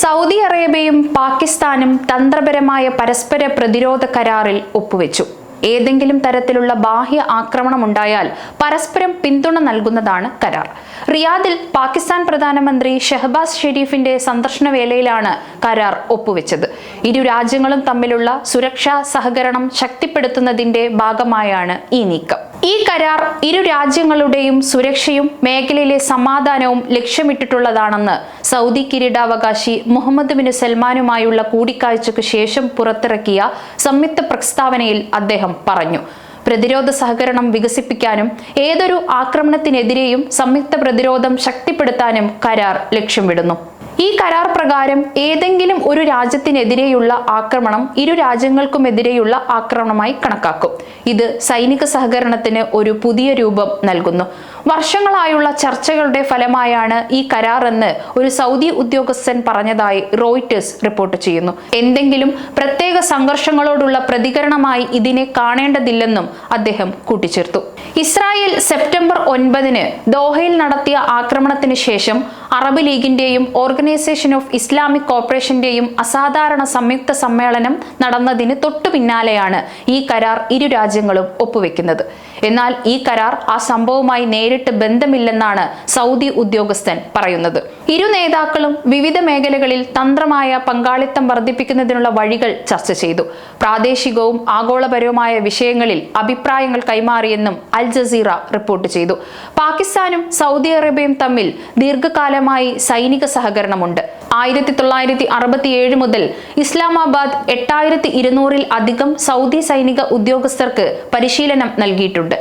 Saudi അറേബ്യയും പാകിസ്ഥാനും തന്ത്രപരമായ പരസ്പര പ്രതിരോധ കരാറിൽ ഒപ്പുവെച്ചു. ഏതെങ്കിലും തരത്തിലുള്ള ബാഹ്യ ആക്രമണം ഉണ്ടായാൽ പരസ്പരം പിന്തുണ നൽകുന്നതാണ് കരാർ. റിയാദിൽ പാകിസ്ഥാൻ പ്രധാനമന്ത്രി ഷെഹബാസ് ഷെരീഫിന്റെ സന്ദർശന വേളയിലാണ് കരാർ ഒപ്പുവെച്ചത്. ഇരു രാജ്യങ്ങളും തമ്മിലുള്ള സുരക്ഷാ സഹകരണം ശക്തിപ്പെടുത്തുന്നതിന്റെ ഭാഗമായാണ് ഈ നീക്കം. ഈ കരാർ ഇരു രാജ്യങ്ങളുടെയും സുരക്ഷയും മേഖലയിലെ സമാധാനവും ലക്ഷ്യമിട്ടിട്ടുള്ളതാണെന്ന് സൗദി കിരീടാവകാശി മുഹമ്മദ് ബിൻ സൽമാനുമായുള്ള കൂടിക്കാഴ്ചയ്ക്ക് ശേഷം പുറത്തിറക്കിയ സംയുക്ത പ്രസ്താവനയിൽ അദ്ദേഹം പറഞ്ഞു. പ്രതിരോധ സഹകരണം വികസിപ്പിക്കാനും ഏതൊരു ആക്രമണത്തിനെതിരെയും സംയുക്ത പ്രതിരോധം ശക്തിപ്പെടുത്താനും കരാർ ലക്ഷ്യമിടുന്നു. ഈ കരാർ പ്രകാരം ഏതെങ്കിലും ഒരു രാജ്യത്തിനെതിരെയുള്ള ആക്രമണം ഇരു രാജ്യങ്ങൾക്കുമെതിരെയുള്ള ആക്രമണമായി കണക്കാക്കും. ഇത് സൈനിക സഹകരണത്തിന് ഒരു പുതിയ രൂപം നൽകുന്നു. വർഷങ്ങളായുള്ള ചർച്ചകളുടെ ഫലമായാണ് ഈ കരാർ എന്ന് ഒരു സൗദി ഉദ്യോഗസ്ഥൻ പറഞ്ഞതായി റോയിറ്റേഴ്സ് റിപ്പോർട്ട് ചെയ്യുന്നു. എന്തെങ്കിലും പ്രത്യേക സംഘർഷങ്ങളോടുള്ള പ്രതികരണമായി ഇതിനെ കാണേണ്ടതില്ലെന്നും അദ്ദേഹം കൂട്ടിച്ചേർത്തു. ഇസ്രായേൽ സെപ്റ്റംബർ ഒൻപതിന് ദോഹയിൽ നടത്തിയ ആക്രമണത്തിന് ശേഷം അറബ് ലീഗിന്റെയും ഓർഗനൈസേഷൻ ഓഫ് ഇസ്ലാമിക് കോർപ്പറേഷന്റെയും അസാധാരണ സംയുക്ത സമ്മേളനം നടന്നതിന് തൊട്ടു പിന്നാലെയാണ് ഈ കരാർ ഇരു രാജ്യങ്ങളും ഒപ്പുവെക്കുന്നത്. എന്നാൽ ഈ കരാർ ആ സംഭവവുമായി നേരിട്ട് ബന്ധമില്ലെന്നാണ് സൗദി ഉദ്യോഗസ്ഥൻ പറയുന്നത്. ഇരു നേതാക്കളും വിവിധ മേഖലകളിൽ തന്ത്രമായ പങ്കാളിത്തം വർദ്ധിപ്പിക്കുന്നതിനുള്ള വഴികൾ ചർച്ച ചെയ്തു. പ്രാദേശികവും ആഗോളപരവുമായ വിഷയങ്ങളിൽ അഭിപ്രായങ്ങൾ കൈമാറിയെന്നും അൽ ജസീറ റിപ്പോർട്ട് ചെയ്തു. പാകിസ്ഥാനും സൗദി അറേബ്യയും തമ്മിൽ ദീർഘകാലമായി സൈനിക സഹകരണമുണ്ട്. ആയിരത്തി തൊള്ളായിരത്തി അറുപത്തിയേഴ് മുതൽ ഇസ്ലാമാബാദ് എട്ടായിരത്തി ഇരുന്നൂറിൽ അധികം സൗദി സൈനിക ഉദ്യോഗസ്ഥർക്ക് പരിശീലനം നൽകിയിട്ടുണ്ട്.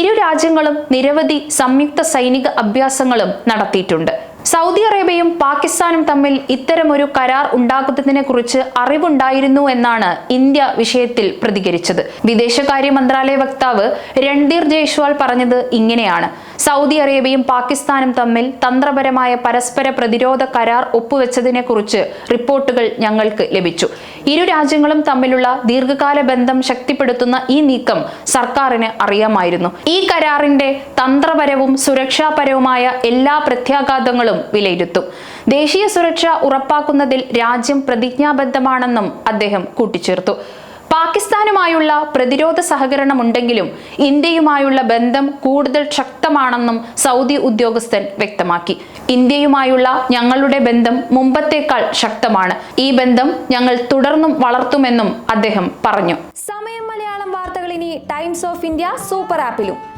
ഇരു രാജ്യങ്ങളും നിരവധി സംയുക്ത സൈനിക അഭ്യാസങ്ങളും നടത്തിയിട്ടുണ്ട്. സൗദി അറേബ്യയും പാകിസ്ഥാനും തമ്മിൽ ഇത്തരമൊരു കരാർ ഉണ്ടാക്കുന്നതിനെ കുറിച്ച് അറിവുണ്ടായിരുന്നു എന്നാണ് ഇന്ത്യ വിഷയത്തിൽ പ്രതികരിച്ചത്. വിദേശകാര്യ മന്ത്രാലയ വക്താവ് രൺധീർ ജയ്സ്വാൾ പറഞ്ഞത് ഇങ്ങനെയാണ്. സൗദി അറേബ്യയും പാകിസ്ഥാനും തമ്മിൽ തന്ത്രപരമായ പരസ്പര പ്രതിരോധ കരാർ ഒപ്പുവെച്ചതിനെ കുറിച്ച് റിപ്പോർട്ടുകൾ ഞങ്ങൾക്ക് ലഭിച്ചു. ഇരു രാജ്യങ്ങളും തമ്മിലുള്ള ദീർഘകാല ബന്ധം ശക്തിപ്പെടുത്തുന്ന ഈ നീക്കം സർക്കാരിന് അറിയാമായിരുന്നു. ഈ കരാറിന്റെ തന്ത്രപരവും സുരക്ഷാപരവുമായ എല്ലാ പ്രത്യാഘാതങ്ങളും വിലയിരുത്തും. ദേശീയ സുരക്ഷ ഉറപ്പാക്കുന്നതിൽ രാജ്യം പ്രതിജ്ഞാബദ്ധമാണെന്നും അദ്ദേഹം കൂട്ടിച്ചേർത്തു. പാകിസ്ഥാനുമായുള്ള പ്രതിരോധ സഹകരണമുണ്ടെങ്കിലും ഇന്ത്യയുമായുള്ള ബന്ധം കൂടുതൽ ശക്തമാണെന്നും സൗദി ഉദ്യോഗസ്ഥൻ വ്യക്തമാക്കി. ഇന്ത്യയുമായുള്ള ഞങ്ങളുടെ ബന്ധം മുമ്പത്തേക്കാൾ ശക്തമാണ്. ഈ ബന്ധം ഞങ്ങൾ തുടർന്നും വളർത്തുമെന്നും അദ്ദേഹം പറഞ്ഞു. സമയം മലയാളം വാർത്തകൾ ഇനി ടൈംസ് ഓഫ് ഇന്ത്യ സൂപ്പർ ആപ്പിലും.